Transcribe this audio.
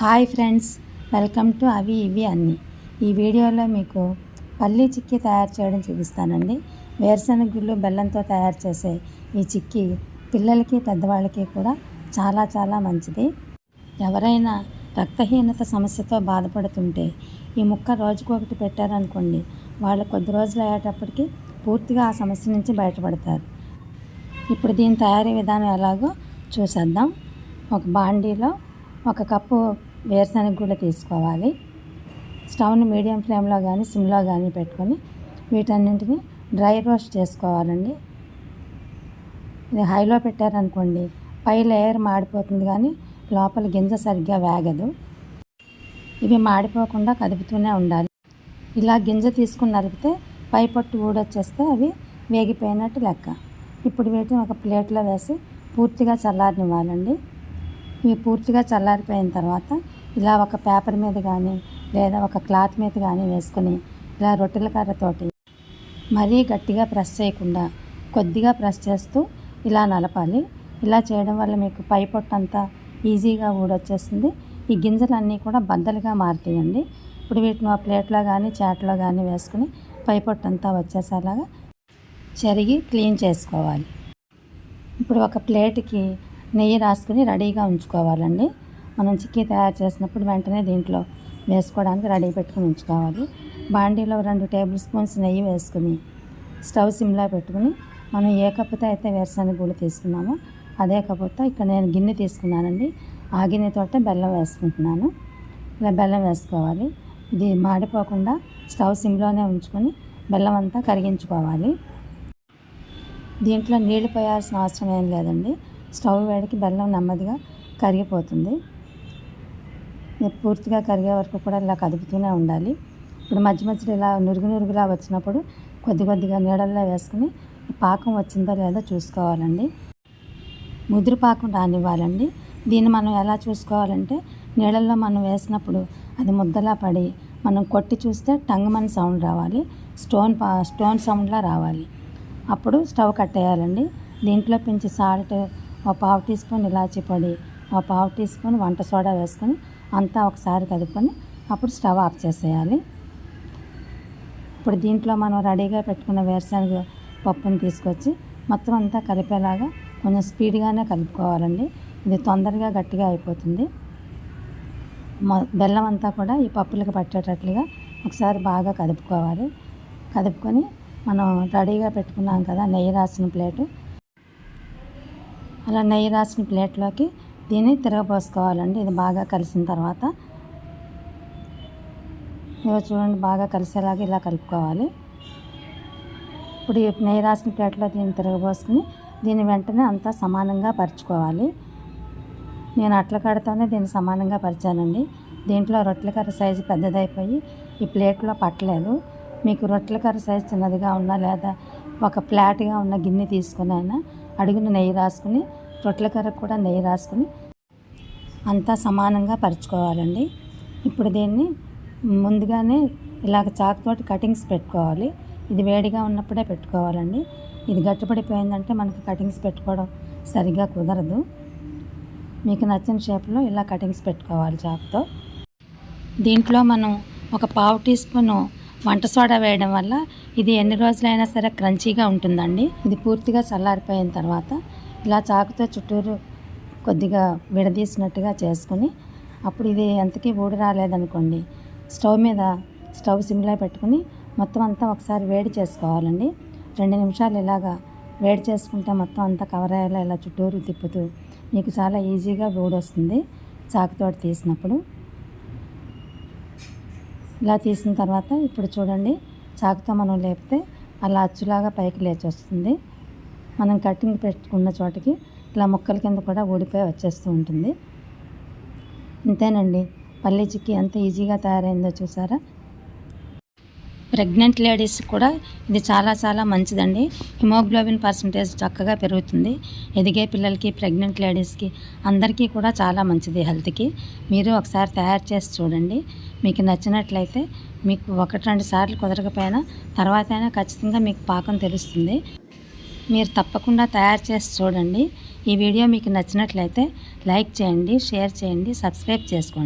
Hi friends welcome to అవి ఇవి అన్నీ. ఈ వీడియోలో మీకు పల్లీ చిక్కీ తయారు చేయడం చూపిస్తానండి. వేరుశనగ గుళ్ళు బెల్లంతో తయారు చేసే ఈ చిక్కీ పిల్లలకి పెద్దవాళ్ళకి కూడా చాలా చాలా మంచిది. ఎవరైనా రక్తహీనత సమస్యతో బాధపడుతుంటే ఈ ముక్క రోజుకొకటి పెట్టారనుకోండి వాళ్ళు కొద్ది రోజులు అయ్యేటప్పటికి పూర్తిగా ఆ సమస్య నుంచి బయటపడతారు. ఇప్పుడు దీని తయారీ విధానం ఎలాగో చూసేద్దాం. ఒక బాండీలో ఒక కప్పు వేరుశనగ కూడా తీసుకోవాలి. స్టవ్ని మీడియం ఫ్లేమ్లో కానీ సిమ్లో కానీ పెట్టుకొని వీటన్నింటిని డ్రై రోస్ట్ చేసుకోవాలండి. ఇది హైలో పెట్టారనుకోండి పై లేయర్ మాడిపోతుంది కానీ లోపల గింజ సరిగ్గా వేగదు. ఇవి మాడిపోకుండా కదుపుతూనే ఉండాలి. ఇలా గింజ తీసుకుని నలిపితే పై పట్టు ఊడొచ్చేస్తే అవి వేగిపోయినట్టు లెక్క. ఇప్పుడు వీటిని ఒక ప్లేట్లో వేసి పూర్తిగా చల్లారనివ్వాలండి. ఇవి పూర్తిగా చల్లారిపోయిన తర్వాత ఇలా ఒక పేపర్ మీద కానీ లేదా ఒక క్లాత్ మీద కానీ వేసుకొని ఇలా రొట్టెల కర్రతోటి మరీ గట్టిగా ప్రెస్ చేయకుండా కొద్దిగా ప్రెస్ చేస్తూ ఇలా నలపాలి. ఇలా చేయడం వల్ల మీకు పై పొట్టు అంతా ఈజీగా ఊడొచ్చేస్తుంది. ఈ గింజలన్నీ కూడా బద్దలుగా మారుతాయండి. ఇప్పుడు వీటిని ఆ ప్లేట్లో కానీ చాట్లో కానీ వేసుకుని పై పొట్టు అంతా వచ్చేసేలాగా చెరిగి క్లీన్ చేసుకోవాలి. ఇప్పుడు ఒక ప్లేట్కి నెయ్యి రాసుకుని రెడీగా ఉంచుకోవాలండి. మనం చిక్కీ తయారు చేసినప్పుడు వెంటనే దీంట్లో వేసుకోవడానికి రెడీ పెట్టుకుని ఉంచుకోవాలి. బాండీలో రెండు టేబుల్ స్పూన్స్ నెయ్యి వేసుకుని స్టవ్ సిమ్లా పెట్టుకుని మనం ఏ కప్పుతో అయితే వేరుశనగ గుళ్ళు తీసుకున్నామో అదే కప్పుతో ఇక్కడ నేను గిన్నె తీసుకున్నానండి. ఆ గిన్నెతోటే బెల్లం వేసుకుంటున్నాను. ఇలా బెల్లం వేసుకోవాలి. ఇది మాడిపోకుండా స్టవ్ సిమ్లోనే ఉంచుకొని బెల్లం అంతా కరిగించుకోవాలి. దీంట్లో నీళ్ళు పోయాల్సిన అవసరం ఏం లేదండి. స్టవ్ వేడికి బెల్లం నెమ్మదిగా కరిగిపోతుంది. పూర్తిగా కరిగే వరకు కూడా ఇలా కదుపుతూనే ఉండాలి. ఇప్పుడు మధ్య మధ్యలో ఇలా నురుగు నురుగులా వచ్చినప్పుడు కొద్ది కొద్దిగా నీడల్లో వేసుకుని పాకం వచ్చిందో లేదో చూసుకోవాలండి. ముదురు పాకం రానివ్వాలండి. దీన్ని మనం ఎలా చూసుకోవాలంటే నీళ్ళల్లో మనం వేసినప్పుడు అది ముద్దలా పడి మనం కొట్టి చూస్తే టంగమని సౌండ్ రావాలి. స్టోన్ పా స్టోన్ సౌండ్లా రావాలి. అప్పుడు స్టవ్ కట్టేయాలండి. దీంట్లో పెంచి సాల్ట్ ఒక పావు టీ స్పూన్ ఇలాచి పొడి ఒక పావు టీ స్పూన్ వంట సోడా వేసుకొని అంతా ఒకసారి కదుపుకొని అప్పుడు స్టవ్ ఆఫ్ చేసేయాలి. ఇప్పుడు దీంట్లో మనం రెడీగా పెట్టుకున్న వేరుశనగ పప్పుని తీసుకొచ్చి మొత్తం అంతా కలిపేలాగా కొంచెం స్పీడ్గానే కలుపుకోవాలండి. ఇది తొందరగా గట్టిగా అయిపోతుంది. బెల్లం అంతా కూడా ఈ పప్పులకు పట్టేటట్లుగా ఒకసారి బాగా కదుపుకోవాలి. కదుపుకొని మనం రెడీగా పెట్టుకున్నాం కదా నెయ్యి రాసిన ప్లేటు. అలా నెయ్యి రాసిన ప్లేట్లోకి దీన్ని తిరగపోసుకోవాలండి ఇది బాగా కలిసిన తర్వాత ఇవో చూడండి బాగా కలిసేలాగా ఇలా కలుపుకోవాలి. ఇప్పుడు నెయ్యి రాసిన ప్లేట్లో దీన్ని తిరగబోసుకుని దీన్ని వెంటనే అంతా సమానంగా పరుచుకోవాలి. నేను అట్ల కడతానే దీన్ని సమానంగా పరిచానండి. దీంట్లో రొట్టెల కర్ర సైజు పెద్దదైపోయి ఈ ప్లేట్లో పట్టలేదు. మీకు రొట్టెల కర్ర సైజు చిన్నదిగా ఉన్నా లేదా ఒక ఫ్లాట్గా ఉన్న గిన్నె తీసుకుని అయినా అడుగున నెయ్యి రాసుకుని రొట్టెల కర్ర కూడా నెయ్యి రాసుకుని అంతా సమానంగా పరుచుకోవాలండి. ఇప్పుడు దీన్ని ముందుగానే ఇలాగ చాకుతోటి కటింగ్స్ పెట్టుకోవాలి. ఇది వేడిగా ఉన్నప్పుడే పెట్టుకోవాలండి. ఇది గట్టిపడిపోయిందంటే మనకి కటింగ్స్ పెట్టుకోవడం సరిగ్గా కుదరదు. మీకు నచ్చిన షేప్లో ఇలా కటింగ్స్ పెట్టుకోవాలి చాకుతో. దీంట్లో మనం ఒక పావు టీ స్పూను వంట సోడా వేయడం వల్ల ఇది ఎన్ని రోజులైనా సరే క్రంచీగా ఉంటుందండి. ఇది పూర్తిగా చల్లారిపోయిన తర్వాత ఇలా చాకుతో చుట్టూరు కొద్దిగా విడదీసినట్టుగా చేసుకుని అప్పుడు ఇది ఎంతకీ ఊడి రాలేదనుకోండి స్టవ్ మీద స్టవ్ సిమ్లో పెట్టుకుని మొత్తం అంతా ఒకసారి వేడి చేసుకోవాలండి. రెండు నిమిషాలు ఇలాగా వేడి చేసుకుంటే మొత్తం అంతా కవర్ అయ్యేలా ఇలా చుట్టూరు తిప్పుతూ మీకు చాలా ఈజీగా వస్తుంది చాకుతోటి తీసినప్పుడు. ఇలా తీసిన తర్వాత ఇప్పుడు చూడండి చాకుతో మనం లేపితే అలా అచ్చులాగా పైకి లేచి వస్తుంది మనం కటింగ్ పెట్టుకున్న చోటకి ఇలా ముక్కల కింద కూడా ఊడిపోయి వచ్చేస్తూ ఉంటుంది. ఇంతేనండి. పల్లీ చిక్కీ ఎంత ఈజీగా తయారైందో చూసారా? ప్రెగ్నెంట్ లేడీస్ కూడా ఇది చాలా చాలా మంచిదండి. హిమోగ్లోబిన్ పర్సంటేజ్ చక్కగా పెరుగుతుంది. ఎదిగే పిల్లలకి ప్రెగ్నెంట్ లేడీస్కి అందరికీ కూడా చాలా మంచిది హెల్త్కి. మీరు ఒకసారి తయారు చేసి చూడండి. మీకు నచ్చినట్లయితే మీకు ఒకటి రెండు సార్లు కుదరకపోయినా తర్వాత అయినా ఖచ్చితంగా మీకు పాకం తెలుస్తుంది. మీరు తప్పకుండా తయారు చేసి చూడండి. ఈ వీడియో మీకు నచ్చినట్లయితే లైక్ చేయండి షేర్ చేయండి సబ్స్క్రైబ్ చేసుకోండి.